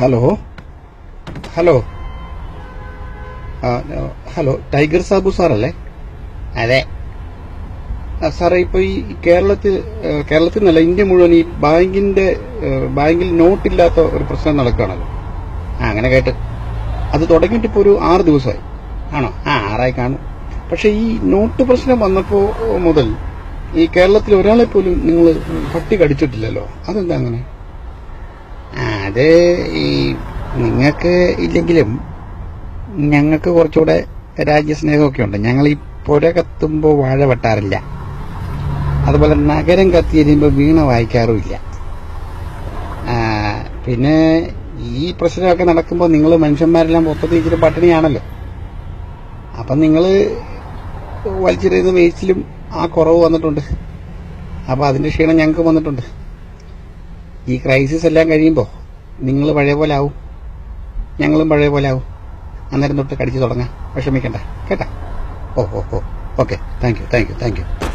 Hello hello hello tiger Sabu സാറല്ലേ അതെ. സാറേ ഇപ്പൊ ഈ കേരളത്തിൽ കേരളത്തിൽ നിന്നല്ല ഇന്ത്യ മുഴുവൻ ഈ ബാങ്കിന്റെ ബാങ്കിൽ നോട്ട് ഇല്ലാത്ത ഒരു പ്രശ്നം നടക്കുകയാണല്ലോ. ആ അങ്ങനെ കേട്ട്. അത് തുടങ്ങിയിട്ട് ഇപ്പൊ ഒരു ആറ് ദിവസമായി. ആണോ? ആ ആറായി കാണും. പക്ഷെ ഈ നോട്ട് പ്രശ്നം വന്നപ്പോ മുതൽ ഈ കേരളത്തിൽ ഒരാളെ പോലും നിങ്ങൾ പട്ടി കടിച്ചിട്ടില്ലല്ലോ. അതെന്താ അങ്ങനെ? അത് ഈ നിങ്ങൾക്ക് ഇല്ലെങ്കിലും ഞങ്ങൾക്ക് കുറച്ചുകൂടെ രാജ്യസ്നേഹമൊക്കെ ഉണ്ട്. ഞങ്ങൾ ഈ പുര കത്തുമ്പോൾ വാഴ വെട്ടാറില്ല. അതുപോലെ നഗരം കത്തിയിരിക്കുമ്പോൾ വീണ വായിക്കാറുമില്ല. പിന്നെ ഈ പ്രശ്നമൊക്കെ നടക്കുമ്പോൾ നിങ്ങൾ മനുഷ്യന്മാരെല്ലാം മൊത്തത്തിൽ ഇച്ചിരി പട്ടിണിയാണല്ലോ. അപ്പം നിങ്ങൾ വലിച്ചെറിയുന്ന വേസ്റ്റിലും ആ കുറവ് വന്നിട്ടുണ്ട്. അപ്പോൾ അതിന്റെ ക്ഷീണം ഞങ്ങൾക്ക് വന്നിട്ടുണ്ട്. ഈ ക്രൈസിസ് എല്ലാം കഴിയുമ്പോൾ നിങ്ങൾ പഴയ പോലെ ആവും. ഞങ്ങളും പഴയ പോലെ ആവും. അന്നേരം തൊട്ട് കടിച്ചു തുടങ്ങാം. വിഷമിക്കണ്ട. കേട്ടാ? ഓ ഓ ഓ. Okay thank you thank you thank you